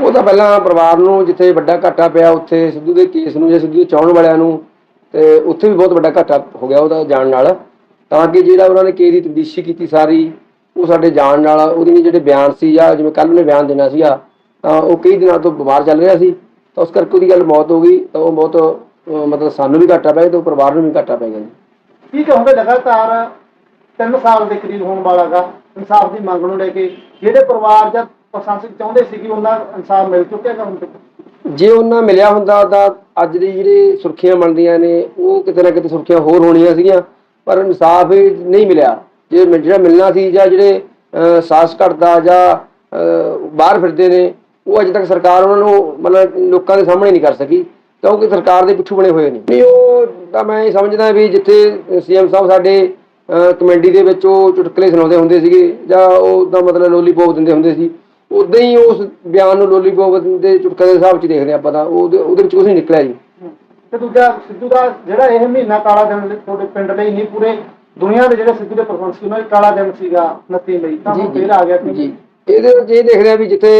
ਉਹ ਤਾਂ ਪਹਿਲਾਂ ਪਰਿਵਾਰ ਨੂੰ ਜਿੱਥੇ ਵੱਡਾ ਘਾਟਾ ਪਿਆ, ਉੱਥੇ ਸਿੱਧੂ ਦੇ ਕੇਸ ਨੂੰ ਜਾਂ ਸਿੱਧੂ ਦੇ ਚਾਹਣ ਵਾਲਿਆਂ ਨੂੰ, ਤੇ ਉੱਥੇ ਵੀ ਬਹੁਤ ਵੱਡਾ ਘਾਟਾ ਹੋ ਗਿਆ ਉਹਦਾ ਜਾਣ ਨਾਲ। ਤਾਂ ਕਿ ਜਿਹੜਾ ਉਹਨਾਂ ਨੇ ਕੇਸ ਦੀ ਤਬਦੀਸ਼ੀ ਕੀਤੀ ਸਾਰੀ, ਉਹ ਸਾਡੇ ਜਾਣ ਨਾਲ, ਉਹਦੇ ਜਿਹੜੇ ਬਿਆਨ ਸੀ ਜਾਂ ਜਿਵੇਂ ਕੱਲ ਉਹਨੇ ਬਿਆਨ ਦੇਣਾ ਸੀਗਾ, ਤਾਂ ਉਹ ਕਈ ਦਿਨਾਂ ਤੋਂ ਬਿਮਾਰ ਚੱਲ ਰਿਹਾ ਸੀ। ਤਾਂ ਉਸ ਕਰਕੇ ਉਹਦੀ ਗੱਲ ਮੌਤ ਹੋ ਗਈ, ਤਾਂ ਉਹ ਬਹੁਤ ਮਤਲਬ ਸਾਨੂੰ ਵੀ ਘਾਟਾ ਪੈ ਗਿਆ ਤੇ ਉਹ ਪਰਿਵਾਰ ਨੂੰ ਵੀ ਘਾਟਾ ਪੈ ਗਿਆ ਜੀ। ਕੀ ਕਹੋਗੇ ਲਗਾਤਾਰ 3 ਸਾਲ ਦੇ ਕਰੀਬ ਹੋਣ ਵਾਲਾਗਾ ਇਨਸਾਫ ਦੀ ਮੰਗ ਨੂੰ ਲੈ ਕੇ ਜਿਹੜੇ ਪਰਿਵਾਰ ਜਾਂ ਪ੍ਰਸ਼ਾਸਕ ਚਾਹੁੰਦੇ ਸੀ ਕਿ ਉਹਨਾਂ ਇਨਸਾਫ ਮਿਲ ਚੁੱਕਿਆ ਗਾ ਹੁਣ ਤੱਕ ਜੇ ਉਹਨਾਂ ਮਿਲਿਆ ਹੁੰਦਾ ਤਾਂ ਅੱਜ ਦੀ ਜਿਹੜੀ ਸੁਰਖੀਆਂ ਬਣਦੀਆਂ ਨੇ ਉਹ ਕਿਤੇ ਨਾ ਕਿਤੇ ਸੁਰਖੀਆਂ ਹੋਰ ਹੋਣੀਆਂ ਸੀਗੀਆਂ ਪਰ ਇਨਸਾਫ ਨਹੀਂ ਮਿਲਿਆ। ਜੇ ਜਿਹੜਾ ਮਿਲਣਾ ਸੀ ਜਾਂ ਜਿਹੜੇ ਸਾਸ ਘਟਦਾ ਜਾਂ ਬਾਹਰ ਫਿਰਦੇ ਨੇ ਉਹ ਅਜੇ ਤੱਕ ਸਰਕਾਰ ਉਹਨਾਂ ਨੂੰ ਮਤਲਬ ਲੋਕਾਂ ਦੇ ਸਾਹਮਣੇ ਨਹੀਂ ਕਰ ਸਕੀ ਕਿਉਂਕਿ ਸਰਕਾਰ ਦੇ ਪਿੱਛੂ ਬਣੇ ਹੋਏ ਨੇ। ਨਹੀਂ ਉਹ ਤਾਂ ਮੈਂ ਇਹ ਸਮਝਦਾ ਵੀ ਜਿੱਥੇ ਸੀਐਮ ਸਾਹਿਬ ਸਾਡੇ ਅਹ, ਕਮੇਟੀ ਦੇ ਵਿੱਚ ਉਹ ਚੁਟਕਲੇ ਸੁਣਾਉਂਦੇ ਹੁੰਦੇ ਸੀਗੇ ਜਾਂ ਉਹ ਤਾਂ ਮਤਲਬ ਲੋਲੀਪੌਪ ਦਿੰਦੇ ਹੁੰਦੇ ਸੀ ਉਦਾਂ ਹੀ ਉਸ ਬਿਆਨ ਨੂੰ ਲੋਲੀਪੌਪ ਦੇ ਚੁਟਕਲੇ ਦੇ ਹਿਸਾਬ 'ਚ ਦੇਖਦੇ ਆਪਾਂ ਤਾਂ ਉਹਦੇ ਉਹਦੇ ਵਿੱਚ ਕੁਝ ਨਹੀਂ ਨਿਕਲਿਆ ਜੀ। ਤੇ ਦੂਜਾ ਸਿੱਧੂ ਦਾ ਜਿਹੜਾ ਇਹ ਮਹੀਨਾ ਕਾਲਾ ਦਿਨ ਤੁਹਾਡੇ ਪਿੰਡ ਲਈ ਨਹੀਂ ਪੂਰੇ ਦੁਨੀਆ ਦੇ ਜਿਹੜੇ ਸਿੱਧੂ ਦੇ ਪ੍ਰਬੰਧ ਸੀ ਉਹਨਾਂ ਲਈ ਕਾਲਾ ਦਿਨ ਸੀਗਾ 29 ਲਈ ਤਾਂ ਫੇਰ ਆ ਗਿਆ ਜੀ। ਇਹਦੇ ਵਿੱਚ ਇਹ ਦੇਖਦੇ ਆ ਵੀ ਜਿੱਥੇ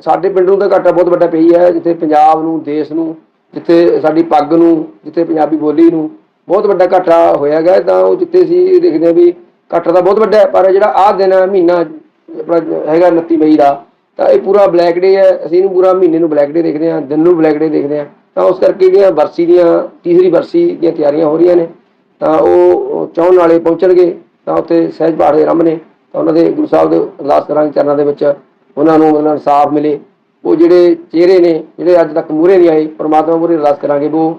ਸਾਡੇ ਪਿੰਡ ਨੂੰ ਤਾਂ ਘਾਟਾ ਬਹੁਤ ਵੱਡਾ ਪਈ ਹੈ ਜਿੱਥੇ ਪੰਜਾਬ ਨੂੰ ਦੇਸ਼ ਨੂੰ ਜਿੱਥੇ ਸਾਡੀ ਪੱਗ ਨੂੰ ਜਿੱਥੇ ਪੰਜਾਬੀ ਬੋਲੀ ਨੂੰ ਬਹੁਤ ਵੱਡਾ ਘਾਟਾ ਹੋਇਆ ਗਿਆ ਤਾਂ ਉਹ ਜਿੱਥੇ ਸੀ ਇਹ ਦੇਖਦੇ ਆ ਵੀ ਘਾਟਾ ਤਾਂ ਬਹੁਤ ਵੱਡਾ ਹੈ ਪਰ ਜਿਹੜਾ ਆਹ ਦਿਨ ਹੈ ਮਹੀਨਾ ਆਪਣਾ ਹੈਗਾ 29 ਮਈ ਦਾ, ਤਾਂ ਇਹ ਪੂਰਾ ਬਲੈਕ ਡੇ ਹੈ, ਅਸੀਂ ਇਹਨੂੰ ਪੂਰਾ ਮਹੀਨੇ ਨੂੰ ਬਲੈਕ ਡੇ ਦੇਖਦੇ ਹਾਂ, ਦਿਨ ਨੂੰ ਬਲੈਕ ਡੇ ਦੇਖਦੇ ਹਾਂ। ਤਾਂ ਉਸ ਕਰਕੇ ਜਿਹੜੀਆਂ ਵਰਸੀ ਦੀਆਂ, ਤੀਸਰੀ ਵਰਸੀ ਦੀਆਂ ਤਿਆਰੀਆਂ ਹੋ ਰਹੀਆਂ ਨੇ, ਤਾਂ ਉਹ ਚਾਹਣ ਵਾਲੇ ਪਹੁੰਚਣਗੇ, ਤਾਂ ਉੱਥੇ ਸਹਿਜ ਪਾਠ ਦੇ ਆਰੰਭ ਨੇ, ਤਾਂ ਉਹਨਾਂ ਦੇ ਗੁਰੂ ਸਾਹਿਬ ਦੇ ਅਰਦਾਸ ਕਰਾਂਗੇ ਚਰਨਾਂ ਦੇ ਵਿੱਚ, ਉਹਨਾਂ ਨੂੰ ਮਤਲਬ ਇਨਸਾਫ ਮਿਲੇ। ਉਹ ਜਿਹੜੇ ਚਿਹਰੇ ਨੇ, ਜਿਹੜੇ ਅੱਜ ਤੱਕ ਮੂਹਰੇ ਨਹੀਂ ਆਏ, ਪਰਮਾਤਮਾ ਮੂਹਰੇ ਅਰਦਾਸ ਕਰਾਂਗੇ ਉਹ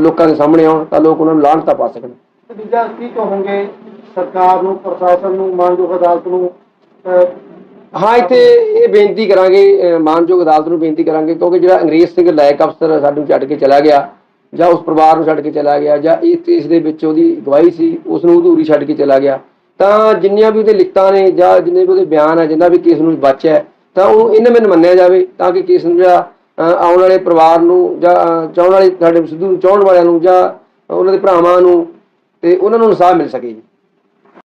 ਲੋਕਾਂ ਦੇ ਸਾਹਮਣੇ ਆਉਣ, ਤਾਂ ਲੋਕ ਉਹਨਾਂ ਨੂੰ ਲਾਹਣਤਾ ਪਾ ਸਕਣ। ਦੂਜਾ ਕੀ ਕਹੋਗੇ, ਸਰਕਾਰ ਨੂੰ, ਪ੍ਰਸ਼ਾਸਨ ਨੂੰ, ਮਾਨਯੋਗ ਅਦਾਲਤ ਨੂੰ ਹਾਂ ਇੱਥੇ ਇਹ ਬੇਨਤੀ ਕਰਾਂਗੇ ਮਾਨਯੋਗ ਅਦਾਲਤ ਨੂੰ ਬੇਨਤੀ ਕਰਾਂਗੇ ਕਿਉਂਕਿ ਜਿਹੜਾ ਅੰਗਰੇਜ਼ ਸਿੰਘ ਲਾਇਕ ਅਫਸਰ ਸਾਨੂੰ ਛੱਡ ਕੇ ਚਲਾ ਗਿਆ ਜਾਂ ਉਸ ਪਰਿਵਾਰ ਨੂੰ ਛੱਡ ਕੇ ਚਲਾ ਗਿਆ ਜਾਂ ਇਸ ਕੇਸ ਦੇ ਵਿੱਚ ਉਹਦੀ ਗਵਾਹੀ ਸੀ ਉਸ ਨੂੰ ਅਧੂਰੀ ਛੱਡ ਕੇ ਚਲਾ ਗਿਆ ਤਾਂ ਜਿੰਨੀਆਂ ਵੀ ਉਹਦੇ ਲਿਖਤਾਂ ਨੇ ਜਾਂ ਜਿੰਨੇ ਵੀ ਉਹਦੇ ਬਿਆਨ ਹੈ ਜਿੰਨਾ ਵੀ ਕੇਸ ਨੂੰ ਬਚਿਆ ਤਾਂ ਉਹ ਇਹਨਾਂ ਮੈਨੂੰ ਮੰਨਿਆ ਜਾਵੇ ਤਾਂ ਕਿ ਕੇਸ ਨੂੰ ਜਿਹੜਾ ਆਉਣ ਵਾਲੇ ਪਰਿਵਾਰ ਨੂੰ ਜਾਂ ਅਹ, ਵਾਲੇ ਸਾਡੇ ਸਿੱਧੂ ਨੂੰ ਚਾਹੁਣ ਵਾਲਿਆਂ ਨੂੰ ਜਾਂ ਉਹਨਾਂ ਦੇ ਭਰਾਵਾਂ ਨੂੰ ਤੇ ਉਹਨਾਂ ਨੂੰ ਇਨਸਾਫ ਮਿਲ ਸਕੇ ਜੀ।